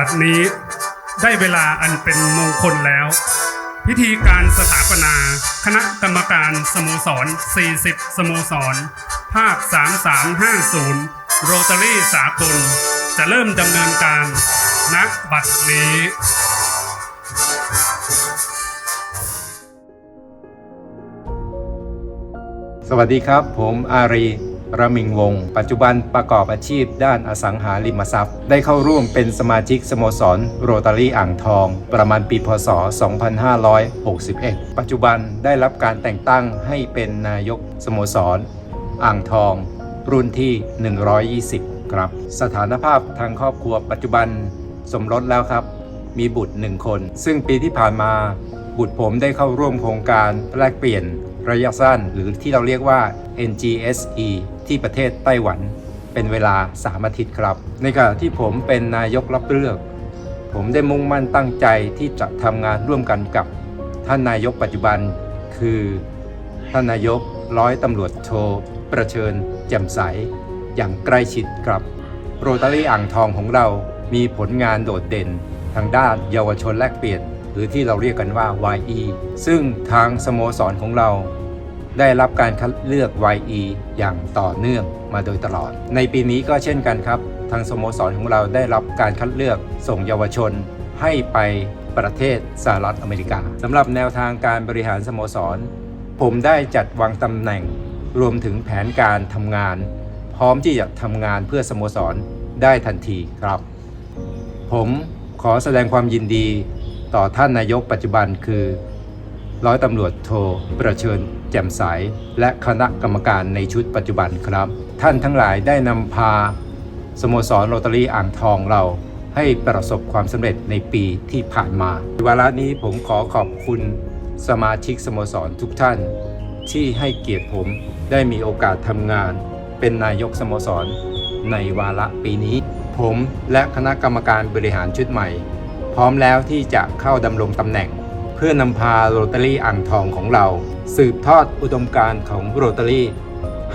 บัดนี้ได้เวลาอันเป็นมงคลแล้ว พิธีการสถาปนา คณะกรรมการสโมสร 40 สโมสร ภาค 3350 โรตารี่สากล จะเริ่มดำเนินการณบัดนี้สวัสดีครับ ผมอารี ระมิงวง ปัจจุบันประกอบอาชีพด้านอสังหาริมทรัพย์ ได้เข้าร่วมเป็นสมาชิกสโมสรโรตารี่อ่างทอง ประมาณปีพศ 2561 ปัจจุบันได้รับการแต่งตั้งให้เป็นนายกสโมสร อ่างทอง รุ่นที่ 120 ครับ สถานภาพทางครอบครัวปัจจุบันสมรสแล้วครับ มีบุตรหนึ่งคน ซึ่งปีที่ผ่านมาบุตรผมได้เข้าร่วมโครงการแลกเปลี่ยน ระยะสั้นหรือที่เราเรียกว่า NGSE ที่ประเทศไต้หวัน เป็นเวลา 3 อาทิตย์ครับ ในขณะที่ผมเป็นนายกรับเลือก ผมได้มุ่งมั่นตั้งใจที่จะทำงานร่วมกันกับท่านนายกปัจจุบัน คือท่านนายกร้อยตำรวจโทประเชิญแจ่มใส อย่างใกล้ชิดครับ โรตารี่อ่างทองของเรามีผลงานโดดเด่นทางด้านเยาวชนแลกเปลี่ยน รือที่เราเรียกกันว่า YE ซึ่งทางสโมสรของเรา ได้รับการคัดเลือก YE อย่างต่อเนื่องมาโดยตลอด ในปีนี้ก็เช่นกันครับ ทางสโมสรของเราได้รับการคัดเลือกส่งเยาวชนให้ไปประเทศสหรัฐอเมริกาสำหรับแนวทางการบริหารสโมสร ผมได้จัดวางตำแหน่ง รวมถึงแผนการทำงาน พร้อมที่จะทำงานเพื่อสโมสรได้ทันทีครับ ผมขอแสดงความยินดี ต่อท่านนายกปัจจุบันคือ ร้อยตำรวจโทประเชิญแจ่มใสและคณะกรรมการในชุดปัจจุบันครับ ท่านทั้งหลายได้นำพา สโมสรโรตารี่อ่างทองเราให้ประสบความสำเร็จในปีที่ผ่านมาวาระนี้ผมขอขอบคุณสมาชิกสโมสรทุกท่าน ที่ให้เกียรติผมได้มีโอกาสทำงาน เป็นนายกสโมสร ในวาระปีนี้ ผมและคณะกรรมการบริหารชุดใหม่ ร้อมแล้วที่จะเข้าดำรงตำแหน่ง เพื่อนำพาโรตารี่อ่างทองของเรา สืบทอดอุดมการณ์ของโรตารี่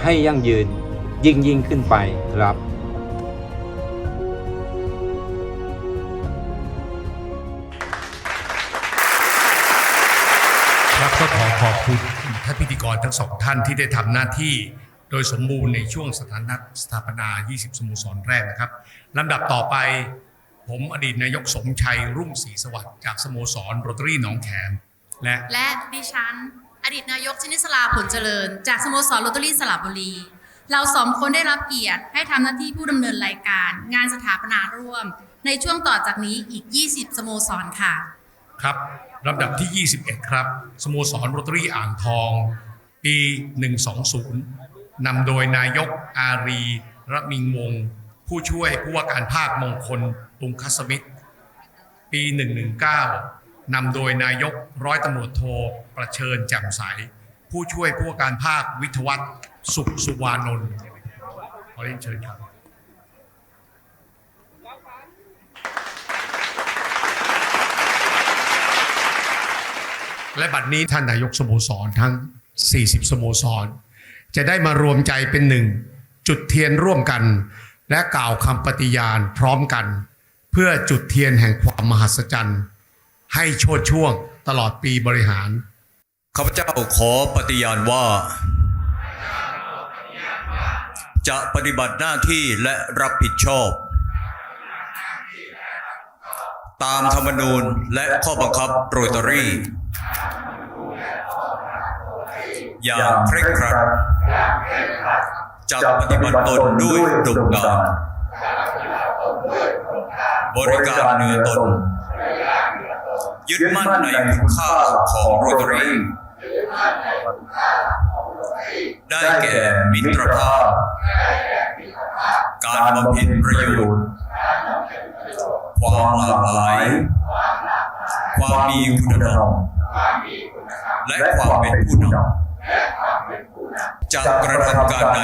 ให้ยั่งยืนยิ่งยิ่งขึ้นไปครับครับก็ขอขอบคุณท่านพิธีกรทั้งสองท่านที่ได้ทำหน้าที่โดยสมบูรณ์ในช่วงสถานะสถาปนา 20 สโมสรแรกนะครับลำดับต่อไป ผมอดีตนายกสมชัยรุ่งศรีสวัสดิ์จากสโมสรโรตารี่หนองแขมและและดิฉัน อดีตนายกชนิสลาผลเจริญ จากสโมสรโรตารี่สระบุรี เราสองคนได้รับเกียรติให้ทำหน้าที่ผู้ดำเนินรายการ งานสถาปนาร่วม ในช่วงต่อจากนี้อีก 20 สโมสรค่ะ ครับลำดับที่ 21 ครับ สโมสรโรตารี่อ่างทอง ปี 120นำโดยนายกอารีระมิงวงศ์ ผู้ช่วยผู้ว่าการภาคมงคลตุงคสมิตรปี 119นำโดยนายกร้อยตำรวจโทประเชิญแจ่มใส ผู้ช่วยผู้ว่าการภาควิทวัฒนสุขสุวานนท์ขอเรียนเชิญครับและบัดนี้ท่านนายกสโมสรทั้ง 40 สโมสร จะได้มารวมใจเป็นหนึ่ง จุดเทียนร่วมกัน และกล่าวคำปฏิญาณพร้อมกัน เพื่อจุดเทียนแห่งความมหัศจรรย์ ให้โชดช่วงตลอดปีบริหารข้าพเจ้าขอปฏิญาณว่า จะปฏิบัติหน้าที่และรับผิดชอบ ตามธรรมนูญและข้อบังคับโรตารี่อย่างเคร่งครัด จะปฏิบัติตนด้วยดกดานบริการเนื้อตน ยึดมั่นในคุณค่าของโรตรีได้แก่มิตรภาพ การบำเพ็ญประโยชน์ ความหลากหลาย ความมีคุณธรรม และความเป็นผู้นำ จะกระทำการใด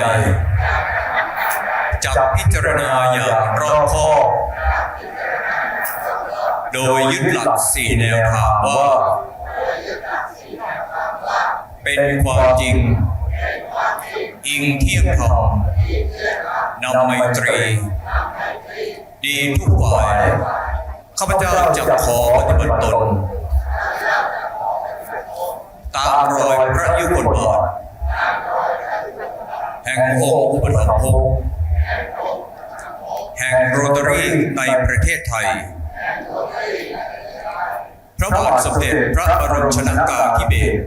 จะพิจารณาอย่างรอบคอบ โดยยึดหลักสี่แนวทางว่า เป็นความจริง อิงเที่ยงธรรมนำไมตรี ดีทุกฝ่ายข้าพเจ้าจะขอปฏิบัติตน ตามรอยพระยุคลบาท แห่งองค์อุปถัมภกแห่งโรตารีในประเทศไทย พระบาทสมเด็จพระบรมชนากาธิเบศร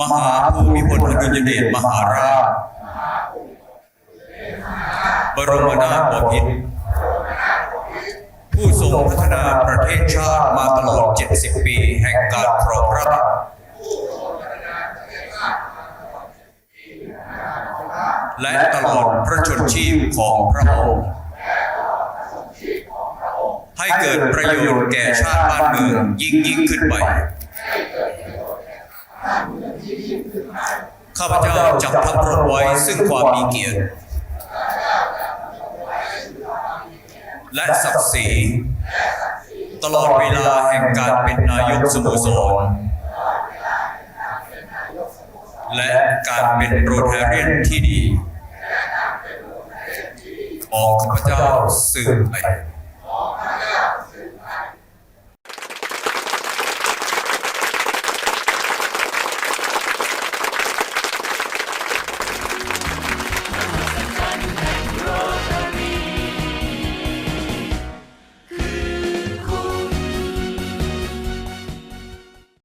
มหาภูมิพลอดุลยเดชมหาราช บรมนาถบพิตรผู้ทรงพัฒนาประเทศชาติมาตลอด 70 ปีแห่งการครองราช และตลอดพระชนชีพของพระองค์ให้เกิดประโยชน์แก่ชาติบ้านเมืองยิ่งยิ่งขึ้นไป ข้าพเจ้าจะพักรบไว้ซึ่งความมีเกียรติ และศักดิ์ศรีตลอดเวลาแห่งการเป็นนายกสโมสร และการเป็นโรแทเรียนที่ดี ของข้าพเจ้าสืบไป